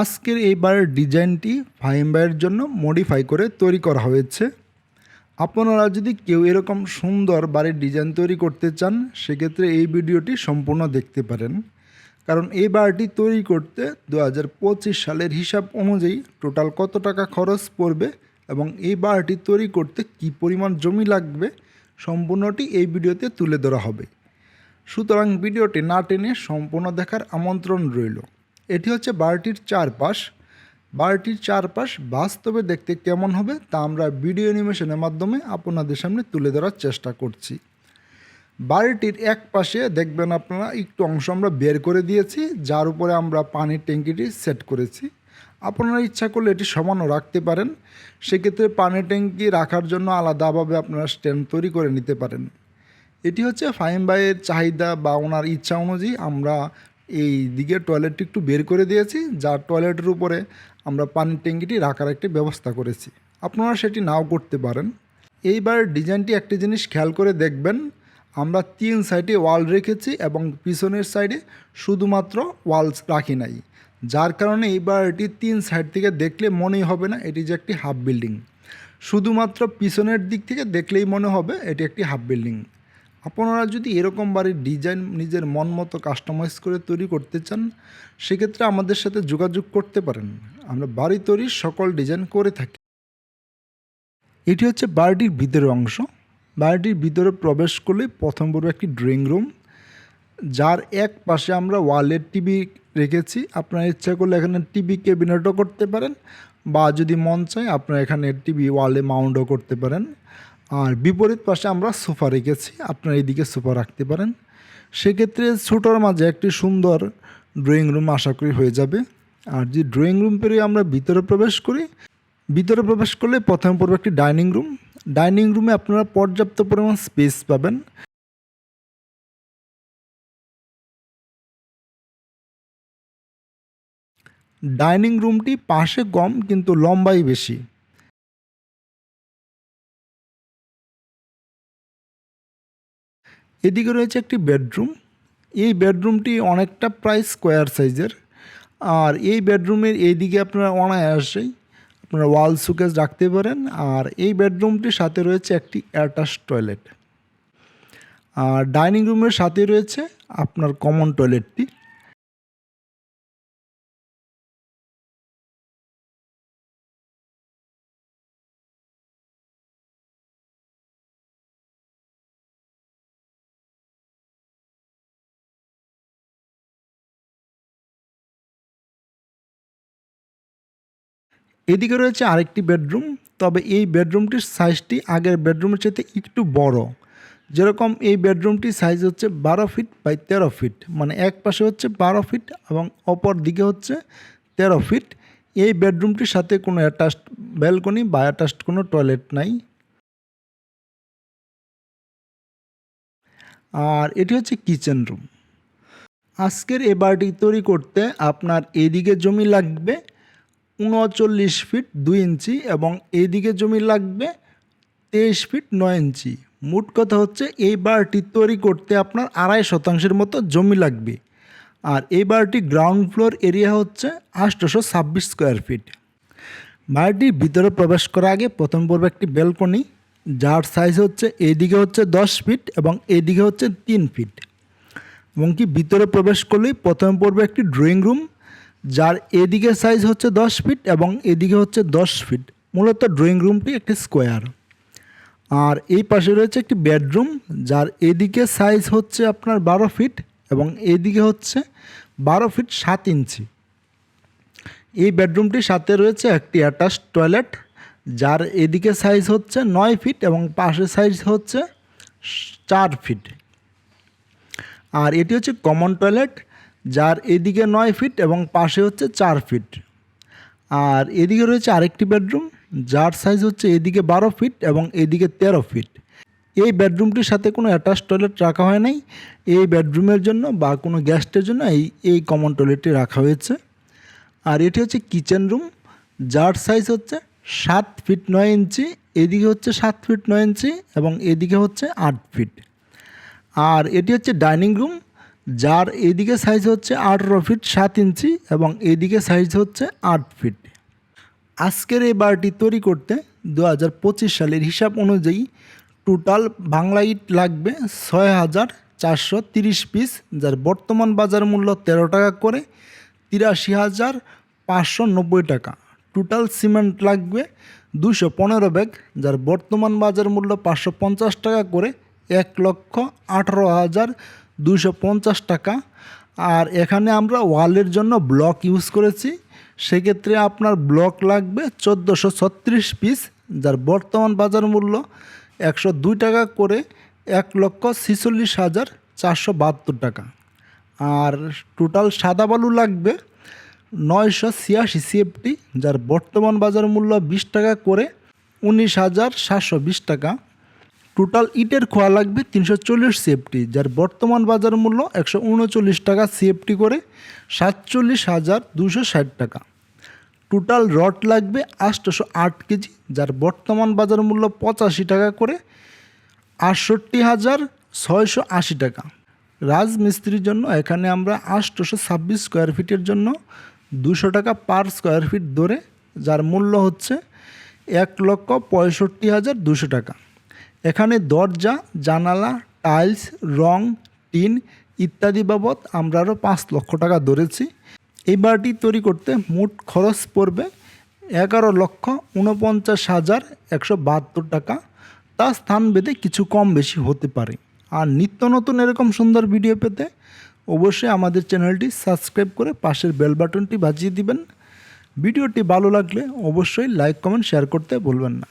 আজকের এই বাড়ির ডিজাইনটি ফাহিম ভাইয়ের জন্য মডিফাই করে তৈরি করা হয়েছে। আপনারা যদি কেউ এরকম সুন্দর বাড়ির ডিজাইন তৈরি করতে চান, সেক্ষেত্রে এই ভিডিওটি সম্পূর্ণ দেখতে পারেন। কারণ এই বাড়িটি তৈরি করতে দু হাজার পঁচিশ সালের হিসাব অনুযায়ী টোটাল কত টাকা খরচ পড়বে এবং এই বাড়িটি তৈরি করতে কী পরিমাণ জমি লাগবে, সম্পূর্ণটি এই ভিডিওতে তুলে ধরা হবে। সুতরাং ভিডিওটি না টেনে সম্পূর্ণ দেখার আমন্ত্রণ রইল। এটি হচ্ছে বাড়িটির চারপাশ। বাড়িটির চারপাশ বাস্তবে দেখতে কেমন হবে তা আমরা ভিডিও অ্যানিমেশনের মাধ্যমে আপনাদের সামনে তুলে ধরার চেষ্টা করছি। বাড়িটির এক পাশে দেখবেন আপনারা একটু অংশ আমরা বের করে দিয়েছি, যার উপরে আমরা পানির ট্যাঙ্কিটি সেট করেছি। আপনারা ইচ্ছা করলে এটি সমানও রাখতে পারেন। সেক্ষেত্রে পানির ট্যাঙ্কি রাখার জন্য আলাদাভাবে আপনারা স্ট্যান্ড তৈরি করে নিতে পারেন। এটি হচ্ছে ফাহিম বাইয়ের চাহিদা বা ওনার ইচ্ছা অনুযায়ী আমরা এই দিকে টয়লেটটি একটু বের করে দিয়েছি, যার টয়লেটের উপরে আমরা পানির ট্যাঙ্কিটি রাখার একটি ব্যবস্থা করেছি। আপনারা সেটি নাও করতে পারেন। এইবার ডিজাইনটি একটি জিনিস খেয়াল করে দেখবেন, আমরা তিন সাইডে ওয়াল রেখেছি এবং পিছনের সাইডে শুধুমাত্র ওয়ালস রাখি নাই। যার কারণে এইবার এটি তিন সাইড থেকে দেখলে মনেই হবে না এটি যে একটি হাফ বিল্ডিং। শুধুমাত্র পিছনের দিক থেকে দেখলেই মনে হবে এটি একটি হাফ বিল্ডিং। আপনারা যদি এরকম বাড়ির ডিজাইন নিজের মন মতো কাস্টমাইজ করে তৈরি করতে চান, সেক্ষেত্রে আমাদের সাথে যোগাযোগ করতে পারেন। আমরা বাড়ি তৈরির সকল ডিজাইন করে থাকি। এটি হচ্ছে বাড়িটির ভিতরের অংশ। বাড়িটির ভিতরে প্রবেশ করলে প্রথম বড় একটি ড্রয়িং রুম, যার এক পাশে আমরা ওয়ালের টিভি রেখেছি। আপনার ইচ্ছা করলে এখানে টিভি ক্যাবিনেটও করতে পারেন, বা যদি মন চায়, আপনারা এখানে টিভি ওয়ালে মাউন্টও করতে পারেন। আর বিপরীত পাশে আমরা সোফা রেখেছি। আপনারা এইদিকে সোফা রাখতে পারেন। সেক্ষেত্রে ছোটোর মাঝে একটি সুন্দর ড্রয়িং রুম আশা করি হয়ে যাবে। আর যে ড্রয়িং রুম পেরিয়ে আমরা ভিতরে প্রবেশ করি, ভিতরে প্রবেশ করলে প্রথমে পড়বে একটি ডাইনিং রুম। ডাইনিং রুমে আপনারা পর্যাপ্ত পরিমাণ স্পেস পাবেন। ডাইনিং রুমটি পাশে কম কিন্তু লম্বাই বেশি। এদিকে রয়েছে একটি বেডরুম। এই বেডরুমটি অনেকটা প্রায় স্কোয়ার সাইজের। আর এই বেডরুমের এইদিকে আপনারা অনায়াসেই আপনারা ওয়াল সুকেস রাখতে পারেন। আর এই বেডরুমটির সাথে রয়েছে একটি অ্যাটাচ টয়লেট। আর ডাইনিং রুমের সাথে রয়েছে আপনার কমন টয়লেটটি। এদিকে রয়েছে আরেকটি বেডরুম, তবে এই বেডরুমটির সাইজটি আগের বেডরুমের চাইতে একটু বড়। যেরকম এই বেডরুমটির সাইজ হচ্ছে বারো ফিট বাই তেরো ফিট মানে এক পাশে হচ্ছে বারো ফিট এবং অপর দিকে হচ্ছে তেরো ফিট। এই বেডরুমটির সাথে কোনো অ্যাটাচড ব্যালকনি বা অ্যাটাচড কোনো টয়লেট নাই। আর এটি হচ্ছে কিচেন রুম। আজকের এ বাড়িটি তৈরি করতে আপনার এদিকে জমি লাগবে উনচল্লিশ ফিট দুই ইঞ্চি এবং এইদিকে জমি লাগবে তেইশ ফিট নয় ইঞ্চি। মোট কথা হচ্ছে এই বারটি তৈরি করতে আপনার আড়াই শতাংশের মতো জমি লাগবে। আর এই বারটি গ্রাউন্ড ফ্লোর এরিয়া হচ্ছে আষ্টশো ছাব্বিশ স্কোয়ার ফিট বাড়িটির ভিতরে প্রবেশ করার আগে প্রথম পর্বে একটি ব্যালকনি যার সাইজ হচ্ছে এইদিকে হচ্ছে দশ ফিট এবং এইদিকে হচ্ছে তিন ফিট এবং কি ভিতরে প্রবেশ করলেই প্রথম পর্বে একটি ড্রয়িং রুম যার এদিকে সাইজ হচ্ছে দশ ফিট এবং এদিকে হচ্ছে দশ ফিট মূলত ড্রয়িং রুমটি একটি স্কোয়ার আর এই পাশে রয়েছে একটি বেডরুম যার এদিকে সাইজ হচ্ছে আপনার বারো ফিট এবং এদিকে হচ্ছে বারো ফিট সাত ইঞ্চি এই বেডরুমটির সাথে রয়েছে একটি অ্যাটাচ টয়লেট যার এদিকে সাইজ হচ্ছে নয় ফিট এবং পাশের সাইজ হচ্ছে চার ফিট আর এটি হচ্ছে কমন টয়লেট যার এদিকে নয় ফিট এবং পাশে হচ্ছে চার ফিট। আর এদিকে রয়েছে আরেকটি বেডরুম, যার সাইজ হচ্ছে এদিকে বারো ফিট এবং এদিকে তেরো ফিট। এই বেডরুমটির সাথে কোনো অ্যাটাচ টয়লেট রাখা হয় নাই। এই বেডরুমের জন্য বা কোনো গেস্টের জন্য এই এই কমন টয়লেটটি রাখা হয়েছে। আর এটি হচ্ছে কিচেন রুম, যার সাইজ হচ্ছে সাত ফিট নয় ইঞ্চি, এদিকে হচ্ছে সাত ফিট নয় ইঞ্চি এবং এদিকে হচ্ছে আট ফিট। আর এটি হচ্ছে ডাইনিং রুম যার এদিকে সাইজ হচ্ছে আঠেরো ফিট সাত ইঞ্চি এবং এদিকে সাইজ হচ্ছে আট ফিট আজকের এই বারটি তৈরি করতে দু হাজার পঁচিশ সালের হিসাব অনুযায়ী টোটাল বাংলা ইট লাগবে ছয় হাজার চারশো তিরিশ পিস যার বর্তমান বাজার মূল্য তেরো টাকা করে, তিরাশি হাজার পাঁচশো নব্বই টাকা। টোটাল সিমেন্ট লাগবে দুশো পনেরো ব্যাগ, যার বর্তমান বাজার মূল্য পাঁচশো পঞ্চাশ টাকা করে, এক লক্ষ আঠারো হাজার দুশো টাকা। আর এখানে আমরা ওয়ালের জন্য ব্লক ইউজ করেছি। সেক্ষেত্রে আপনার ব্লক লাগবে চোদ্দোশো ছত্রিশ পিস, যার বর্তমান বাজার মূল্য একশো দুই টাকা করে এক লক্ষ ছিচল্লিশ হাজার চারশো বাহাত্তর টাকা। আর টোটাল সাদা বালু লাগবে নয়শো ছিয়াশি সিএফটি, যার বর্তমান বাজার মূল্য বিশ টাকা করে উনিশ হাজার সাতশো বিশ টাকা। টোটাল ইটের খোয়া লাগবে তিনশো চল্লিশ সিএফটি যার বর্তমান বাজার মূল্য একশো উনচল্লিশ টাকা সিএফটি করে সাতচল্লিশ হাজার দুশো ষাট টাকা। টোটাল রড লাগবে আটশোশো আট কেজি, যার বর্তমান বাজার মূল্য পঁচাশি টাকা করে আটষট্টি হাজার ছয়শো আশি টাকা। রাজমিস্ত্রির জন্য এখানে আমরা আটশোশো ছাব্বিশ স্কোয়ার ফিটের জন্য দুশো টাকা পার স্কোয়ার ফিট ধরে, যার মূল্য হচ্ছে এক লক্ষ পঁয়ষট্টি হাজার দুশো টাকা। এখানে দরজা, জানালা, টাইলস, রং, টিন ইত্যাদি বাবদ আমরা আরও পাঁচ লক্ষ টাকা ধরেছি। এই বাড়িটি তৈরি করতে মোট খরচ পড়বে এগারো লক্ষ উনপঞ্চাশ হাজার একশো বাহাত্তর টাকা। তা স্থান ভেদে কিছু কম বেশি হতে পারে। আর নিত্য নতুন এরকম সুন্দর ভিডিও পেতে অবশ্যই আমাদের চ্যানেলটি সাবস্ক্রাইব করে পাশের বেল বাটনটি বাজিয়ে দিবেন। ভিডিওটি ভালো লাগলে অবশ্যই লাইক, কমেন্ট, শেয়ার করতে ভুলবেন না।